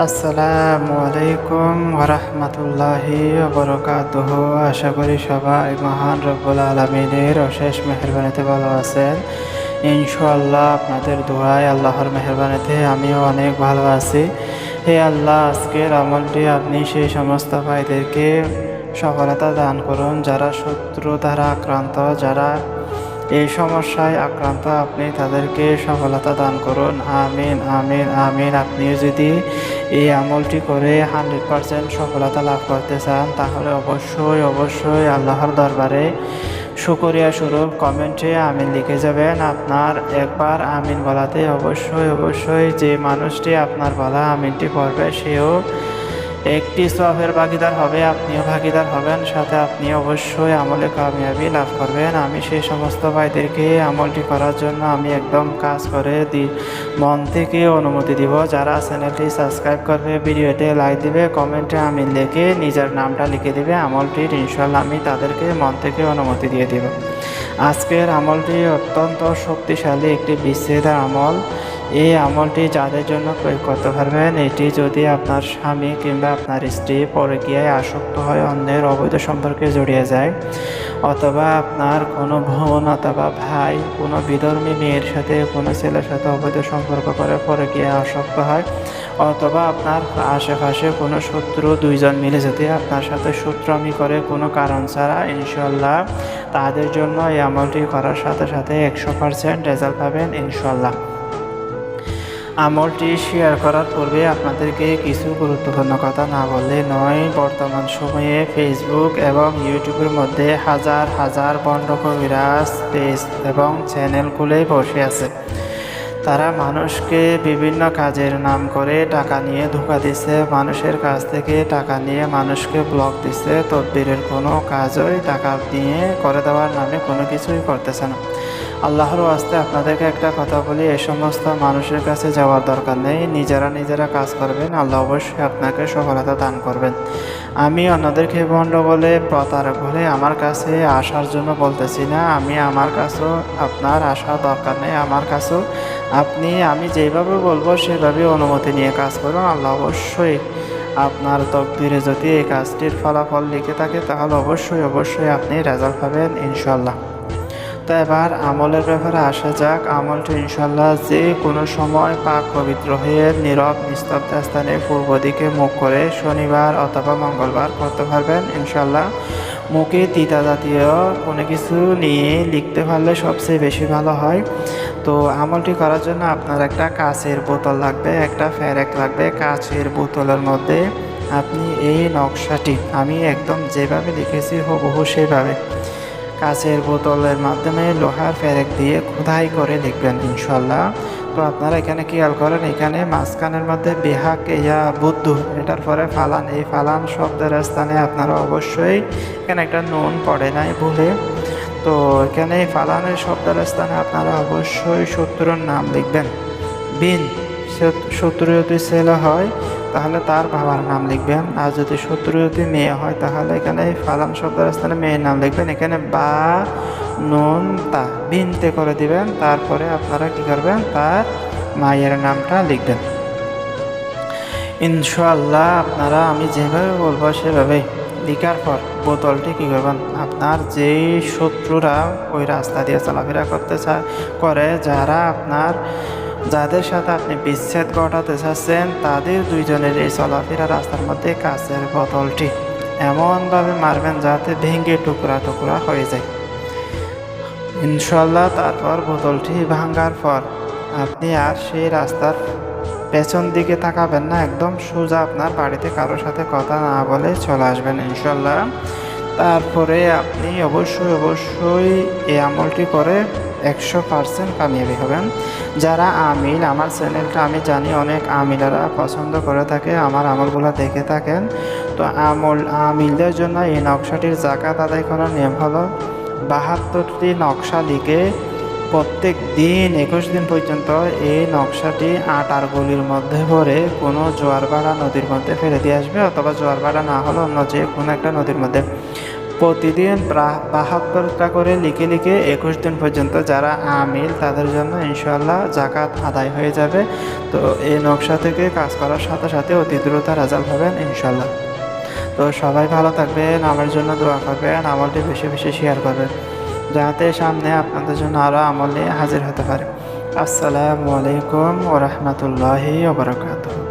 আসসালামু আলাইকুম ওরহমতুল্লাহি বরকাতুহ আশা করি সবাই মহান রব্বুল আলমিনের অশেষ মেহরবানিতে ভালো আছেন। ইনশাআল্লাহ আপনাদের দোয়ায় আল্লাহর মেহরবানিতে আমিও অনেক ভালো আছি। হে আল্লাহ, আজকের আমলটি আপনি সেই সমস্ত ভাইদেরকে সফলতা দান করুন, যারা শত্রু দ্বারা আক্রান্ত, যারা এই সমস্যায় আক্রান্ত, আপনি তাদেরকে সফলতা দান করুন। আমিন আমিন আমিন। আপনিও যদি এই আমলটি করে হান্ড্রেড পারসেন্ট সফলতা লাভ করতে চান, তাহলে অবশ্যই অবশ্যই আল্লাহর দরবারে সুকরিয়া স্বরূপ কমেন্টে আমিন লিখে যাবেন। আপনার একবার আমিন বলাতে অবশ্যই অবশ্যই যে মানুষটি আপনার বলা আমিনটি পড়বে, সেও একটি সফের ভাগিদার হবে, আপনিও ভাগিদার হবেন, সাথে আপনি অবশ্যই আমলে কামিয়াবি লাভ করবেন। আমি সেই সমস্ত ভাইদেরকে আমলটি করার জন্য আমি একদম কাজ করে দি, মন থেকে অনুমতি দিব। যারা চ্যানেলটি সাবস্ক্রাইব করবে, ভিডিওতে লাইক দিবে, কমেন্টে আমি লিখে নিজের নামটা লিখে দিবে, আমলটির ইনশাল্লাহ আমি তাদেরকে মন থেকে অনুমতি দিয়ে দিব। আজকের আমলটি অত্যন্ত শক্তিশালী একটি বিচ্ছেদের আমল। এই আমলটি যাদের জন্য প্রয়োগ করতে পারবেন এটি যদি আপনার স্বামী কিংবা আপনার স্ত্রী পরকীয়ায় আসক্ত হয়, অন্যের অবৈধ সম্পর্কে জড়িয়ে যায়, অথবা আপনার কোনো বোন অথবা ভাই, কোনো বিধর্মী মেয়ের সাথে, কোনো ছেলের সাথে অবৈধ সম্পর্ক করে পরকীয়ায় আসক্ত হয়, অথবা আপনার আশেপাশে কোনো শত্রু দুইজন মিলে যদি আপনার সাথে শত্রুমি করে কোনো কারণ ছাড়া ইনশাল্লাহ তাদের জন্য এই আমলটি করার সাথে সাথে একশো পারসেন্ট রেজাল্ট পাবেন ইনশাল্লাহ আমলটি শেয়ার করার পূর্বে আপনাদেরকে কিছু গুরুত্বপূর্ণ কথা না বললে নয়। বর্তমান সময়ে ফেসবুক এবং ইউটিউবের মধ্যে হাজার হাজার বন্ড কবিরাজ পেজ এবং চ্যানেল খুলে বসে আছে। তারা মানুষকে বিভিন্ন কাজের নাম করে টাকা নিয়ে ধোকা দিচ্ছে, মানুষের কাছ থেকে টাকা নিয়ে মানুষকে ব্লক দিচ্ছে। তদবিরের কোনো কাজই টাকা নিয়ে করে দেওয়ার নামে কোনো কিছুই করতেছে না। আল্লাহর ওয়াস্তে আপনাদেরকে একটা কথা বলি এই সমস্ত মানুষের কাছে যাওয়ার দরকার নেই। নিজেরা নিজেরা কাজ করবেন, আল্লাহ অবশ্যই আপনাকে সফলতা দান করবেন। আমি অন্যদেরকে বন্ড বলে, প্রতারক বলে আমার কাছে আসার জন্য বলতেছি না। আমি আমার কাছেও আপনার আসার দরকার নেই। আমার কাছেও আপনি, আমি যেভাবে বলব সেভাবে অনুমতি নিয়ে কাজ করুন। আল্লাহ অবশ্যই আপনার তকদিরে যদি এই কাজটির ফলাফল লিখে থাকে, তাহলে অবশ্যই অবশ্যই আপনি রেজাল্ট পাবেন ইনশাল্লাহ তো এবার আমলের ব্যাপারে আসা যাক। আমলটি ইনশাল্লাহ যে কোনো সময় পাক পবিত্র হয়ে নীরব নিস্তব্ধ স্থানে পূর্ব দিকে মুখ করে শনিবার অথবা মঙ্গলবার করতে পারবেন ইনশাল্লাহ মুখে তিতা জাতীয় কোনো কিছু নিয়ে লিখতে পারলে সবচেয়ে বেশি ভালো হয়। তো আমলটি করার জন্য আপনার একটা কাঁচের বোতল লাগবে, একটা ফ্যারেক লাগবে। কাঁচের বোতলের মধ্যে আপনি এই নকশাটি, আমি একদম যেভাবে লিখেছি হুবহু সেভাবে কাচের বোতলের মাধ্যমে লোহার ফেরেক দিয়ে খোদাই করে লিখবেন ইনশাল্লাহ তো আপনারা এখানে খেয়াল করেন, এখানে মাঝখানের মধ্যে বেহাক ইয়া বুদ্ধ, এটার পরে ফালান। এই ফালান শব্দের স্থানে আপনারা অবশ্যই এখানে একটা নুন পড়ে নাই ভুলে। তো এখানে ফালানের শব্দের স্থানে আপনারা অবশ্যই শত্রুর নাম লিখবেন। বিন শত্রু যদি ছেলে হয় তাহলে তার বাবার নাম লিখবেন। আর যদি শত্রু যদি মেয়ে হয়, তাহলে এখানে ফালান শব্দের স্থানে মেয়ের নাম লিখবেন। এখানে বা নুন তা বিনতে করে দিবেন। তারপরে আপনারা কি করবেন? তার মায়ের নামটা লিখবেন। ইনশাল্লাহ আপনারা, আমি যেভাবে বলব সেভাবে লিখার পর বোতলটি কী করবেন? আপনার যেই শত্রুরা ওই রাস্তা দিয়ে চলাফেরা করতে চায় করে, যারা আপনার যাদের সাথে আপনি বিচ্ছেদ ঘটাতে চাচ্ছেন, তাদের দুইজনের এই চলাফেরা রাস্তার মধ্যে কাছের বোতলটি এমনভাবে মারবেন যাতে ভেঙে টুকরা টুকরা হয়ে যায়। ইনশাল্লাহ তারপর বোতলটি ভাঙ্গার পর আপনি আর সেই রাস্তার পেছন দিকে তাকাবেন না, একদম সোজা আপনার বাড়িতে কারোর সাথে কথা না বলে চলে আসবেন ইনশাল্লাহ তারপরে আপনি অবশ্যই অবশ্যই এই আমলটি করে একশো পারসেন্ট কামিয়াবি হবেন। যারা আমিল, আমার চ্যানেলটা আমি জানি অনেক আমিলারা পছন্দ করে থাকে, আমার আমলগুলো দেখে থাকেন। তো আমল, আমিলদের জন্য এই নকশাটির জাকাত আদায় করার নিয়ম হলো বাহাত্তরটি নকশা লিখে প্রত্যেক দিন একুশ দিন পর্যন্ত এই নকশাটি আটার গলির মধ্যে ভরে কোনো জোয়ার ভাড়া নদীর মধ্যে ফেলে দিয়ে আসবে, অথবা জোয়ার ভাড়া না হলে অন্য যে কোনো একটা নদীর মধ্যে। প্রতিদিন প্রা- বাহাত্তরটা করে লিখে লিখে একুশ দিন পর্যন্ত যারা আমিল, তাদের জন্য ইনশাল্লাহ জাকাত আদায় হয়ে যাবে। তো এই নকশা থেকে কাজ করার সাথে সাথে অতি দ্রুত রেজাল্ট হবেন ইনশাল্লাহ তো সবাই ভালো থাকবেন, আমার জন্য দোয়া করবেন, আমলটি বেশি বেশি শেয়ার করবেন, যাতে সামনে আপনাদের জন্য আরও আমল নিয়ে হাজির হতে পারে। আসসালামু আলাইকুম ওরহমতুল্লাহি ওবরাকাতুহ